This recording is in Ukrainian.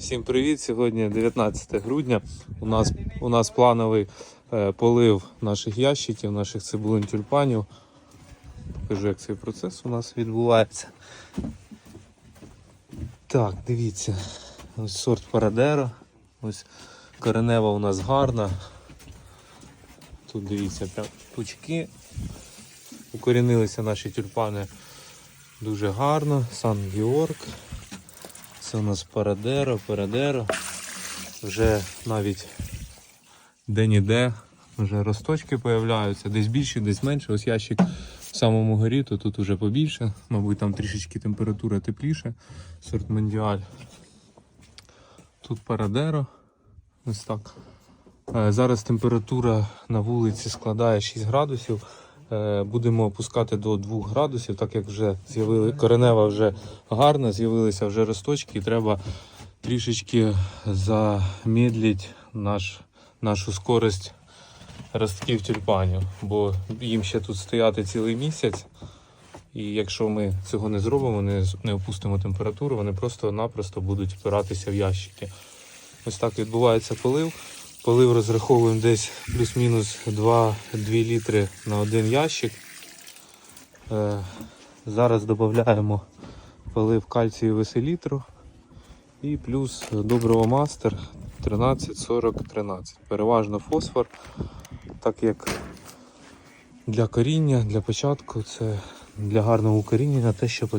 Всім привіт! Сьогодні 19 грудня. У нас, у нас плановий е, полив наших ящиків, наших цибулин тюльпанів. Покажу, як цей процес у нас відбувається. Так, дивіться. Ось сорт Парадеро. Ось коренева у нас гарна. Тут дивіться, прям пучки. Укорінилися наші тюльпани дуже гарно. Сан Георг. Це у нас Парадеро, Парадеро. Вже навіть де-ніде вже росточки появляються, десь більше, десь менше. Ось ящик в самому горі, то тут вже побільше. Мабуть, там трішечки температура тепліше. Сорт Мондіаль. Тут Парадеро. Ось так. Е, Зараз температура на вулиці складає 6 градусів. Е, Будемо опускати до 2 градусів, так як вже з'явили коренева вже гарна, з'явилися вже росточки, і треба трішечки замедлити наш, нашу скорость ростків тюльпанів, бо їм ще тут стояти цілий місяць. І якщо ми цього не зробимо, не, не опустимо температуру, вони просто-напросто будуть впиратися в ящики. Ось так відбувається полив. Полив розраховуємо десь плюс-мінус 2, 2 літри на один ящик. Е, зараз додаємо полив кальцієву селітру і плюс доброго мастер 13-40-13. Переважно фосфор, так як для коріння, для початку це для гарного укорінення те, що потрібно.